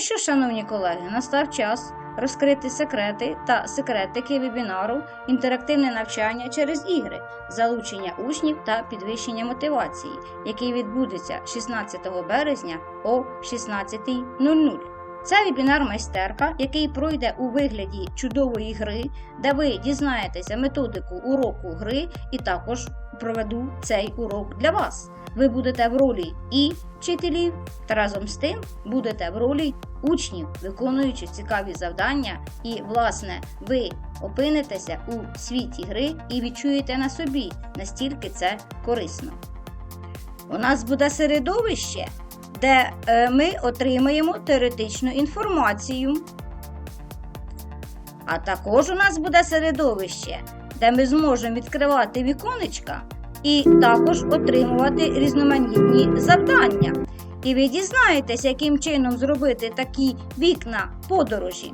що, шановні колеги, настав час розкрити секрети та секретики вебінару Інтерактивне навчання через ігри, залучення учнів та підвищення мотивації, який відбудеться 16 березня о 16.00. Це вебінар майстерка, який пройде у вигляді чудової гри, де ви дізнаєтеся методику уроку гри і також проведу цей урок для вас. Ви будете в ролі і вчителів, та разом з тим будете в ролі учнів, виконуючи цікаві завдання, і, власне, ви опинитеся у світі гри і відчуєте на собі, настільки це корисно. У нас буде середовище, де е, ми отримаємо теоретичну інформацію. А також у нас буде середовище, де ми зможемо відкривати віконечка і також отримувати різноманітні завдання. І ви дізнаєтесь, яким чином зробити такі вікна подорожі.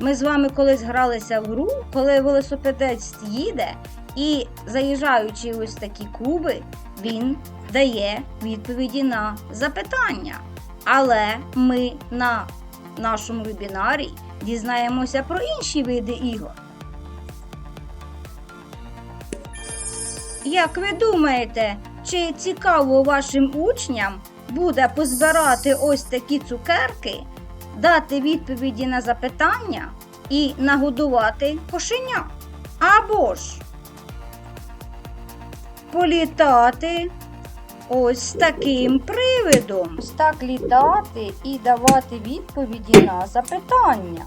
Ми з вами колись гралися в гру, коли велосипедець їде і заїжджаючи ось такі куби, він дає відповіді на запитання. Але ми на нашому вебінарі дізнаємося про інші види ігор. Як ви думаєте, чи цікаво вашим учням буде позбирати ось такі цукерки, дати відповіді на запитання і нагодувати кошеня? Або ж політати ось таким привидом. Так літати і давати відповіді на запитання.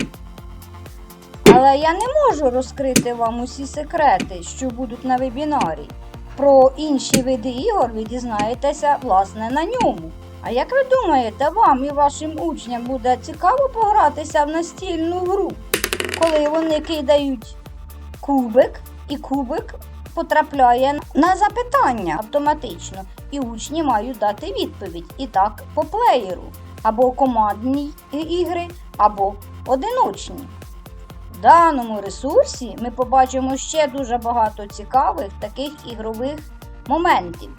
Але я не можу розкрити вам усі секрети, що будуть на вебінарі. Про інші види ігор ви дізнаєтеся, власне, на ньому. А як ви думаєте, вам і вашим учням буде цікаво погратися в настільну гру, коли вони кидають кубик, і кубик потрапляє на запитання автоматично, і учні мають дати відповідь. І так по плеєру, або командні ігри, або одиночні. В даному ресурсі ми побачимо ще дуже багато цікавих таких ігрових моментів.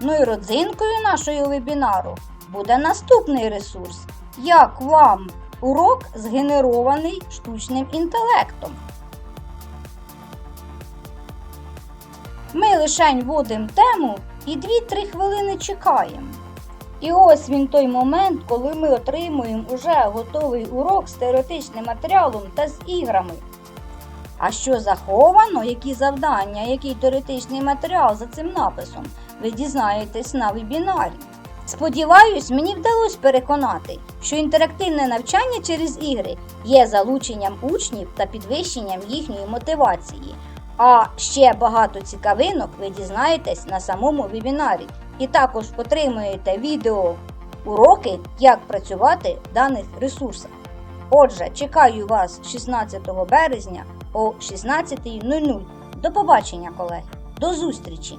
Ну і родзинкою нашого вебінару буде наступний ресурс. Як вам урок згенерований штучним інтелектом? Ми лишень вводимо тему і 2-3 хвилини чекаємо. І ось він той момент, коли ми отримуємо уже готовий урок з теоретичним матеріалом та з іграми. А що заховано, які завдання, який теоретичний матеріал за цим написом, ви дізнаєтесь на вебінарі. Сподіваюсь, мені вдалося переконати, що інтерактивне навчання через ігри є залученням учнів та підвищенням їхньої мотивації. А ще багато цікавинок ви дізнаєтесь на самому вебінарі і також отримуєте відео уроки, як працювати в даних ресурсах. Отже, чекаю вас 16 березня о 16.00. До побачення, колеги! До зустрічі!